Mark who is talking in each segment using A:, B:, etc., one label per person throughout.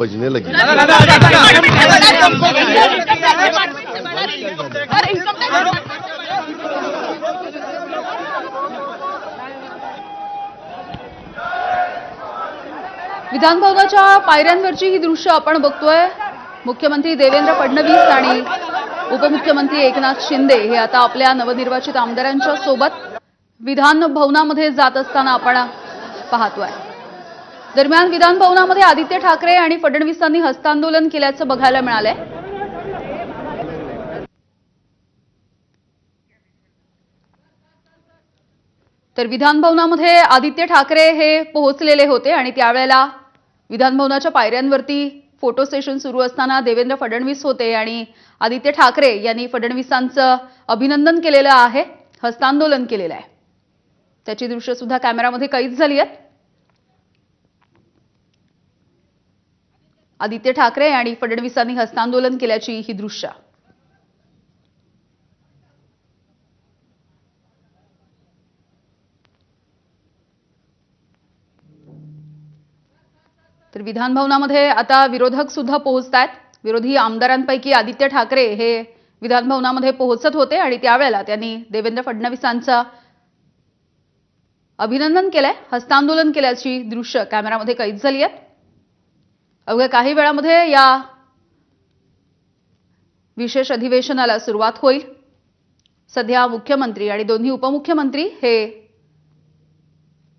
A: बजने लगी
B: विधानभवनाच्या पायऱ्यांवरची ही दृश्य आपण बघतोय मुख्यमंत्री देवेंद्र फडणवीस आणि उपमुख्यमंत्री एकनाथ शिंदे हे आता आपल्या नवनिर्वाचित आमदारांच्या सोबत विधान भवनामध्ये जात असताना आपण पाहतोय दरम्यान विधान भवनामध्ये आदित्य ठाकरे आणि फडणवीसांनी हस्तांदोलन केल्याचं बघायला मिळालंय. तर विधान भवनामध्ये आदित्य ठाकरे हे पोहोचलेले होते आणि त्यावेळेला विधान भवनाच्या पायऱ्यांवरती फोटो सेशन सुरू असताना देवेंद्र फडणवीस होते आणि आदित्य ठाकरे यांनी फडणवीसांचं अभिनंदन केलेलं आहे हस्तांदोलन केलेलं आहे. त्याची दृश्य सुद्धा कॅमेरामध्ये कैद झाली आहेत. आदित्य ठाकरे आणि फडणवीसांनी हस्तांदोलन केल्याची ही दृश्य. तर विधान भवनामध्ये आता विरोधक सुद्धा पोहोचत आहेत विरोधी आमदारांपैकी आदित्य ठाकरे हे विधान भवनामध्ये पोहोचत होते आणि त्यावेळेला त्यांनी देवेंद्र फडणवीसांचं अभिनंदन केलंय हस्तांदोलन केल्याची दृश्य कॅमेरामध्ये कैद झाली आहेत. अवघ्या काही वेळामध्ये या विशेष अधिवेशनाला सुरुवात होईल. सध्या मुख्यमंत्री आणि दोन्ही उपमुख्यमंत्री हे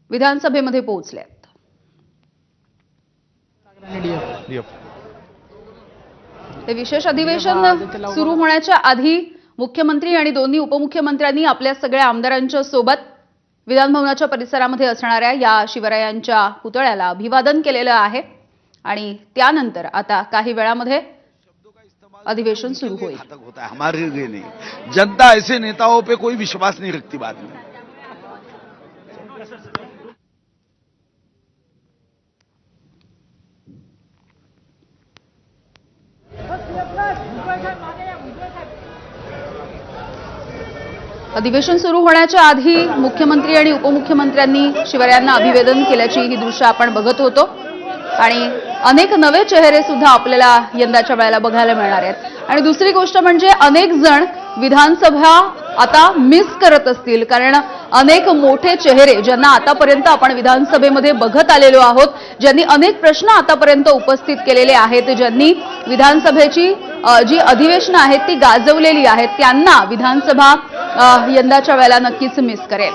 B: विधानसभेमध्ये पोहोचले आहेत. हे विशेष अधिवेशन सुरू होण्याच्या आधी मुख्यमंत्री आणि दोन्ही उपमुख्यमंत्र्यांनी आपल्या सगळ्या आमदारांच्या सोबत विधानभवनाच्या परिसरामध्ये असणाऱ्या या शिवरायांच्या पुतळ्याला अभिवादन केलेलं आहे. आणि त्यानंतर आता काही वेळामध्ये अधिवेशन सुरू होईल.
C: होता है हमारे लिए नहीं. जनता ऐसे नेताओं पे कोई विश्वास नहीं रखती बाद में.
B: अधिवेशन सुरू होण्याच्या आधी मुख्यमंत्री आणि उपमुख्यमंत्र्यांनी शिवरायांना अभिवादन केल्याची ही दृश्य आपण बघत होतो. आणि अनेक नवे चेहरे सुद्धा आपल्याला यंदाच्या वेळेला बघायला मिळणार आहेत. आणि दुसरी गोष्ट म्हणजे अनेक जण विधानसभा आता मिस करत असतील. कारण अनेक मोठे चेहरे ज्यांना आतापर्यंत आपण विधानसभेमध्ये बघत आलेलो आहोत ज्यांनी अनेक प्रश्न आतापर्यंत उपस्थित केलेले आहेत ज्यांनी विधानसभेची जी अधिवेशनं आहेत ती गाजवलेली आहेत त्यांना विधानसभा यंदाच्या वेळेला नक्कीच मिस करेल.